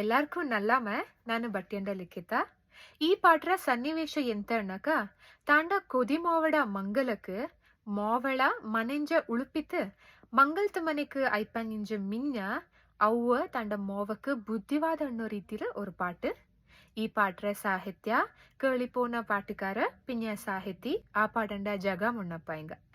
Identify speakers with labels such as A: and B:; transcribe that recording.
A: ಎಲ್ಲರಿಗೂ ನಲ್ಲಾಮ ನಾನು ಬಟ್ಯಂಡ ಲಿಖಿತ ಈ ಪಾಠರ ಸನ್ನಿವೇಶ ಎಂತರ್ನಕ ತಾಂಡ கொதிமாவட ಮಂಗಲಕ್ಕೆ மாவள மனெஞ்ச உழுப்பித்து ಮಂಗಲ್ತ ಮನೆಗೆ ಐಪಂಗಿಂಜ ಮಿನ್ನ ಅವ್ವ ತಾಂಡ ಮೋವಕ್ಕೆ ಬುದ್ಧಿವಾದ ಅನ್ನೋ ರೀತಿಲ ஒரு பாட்டு ಈ ಪಾಟ್ರ ಸಾಹಿತ್ಯ ಕೇಳಿಪೋನ ಪಾಟುಕಾರ ಪಿನ್ಯ ಸಾಹಿತಿ ಆ ಪಾಡಂಡ ಜಗ ಮುನ್ನಪ್ಪ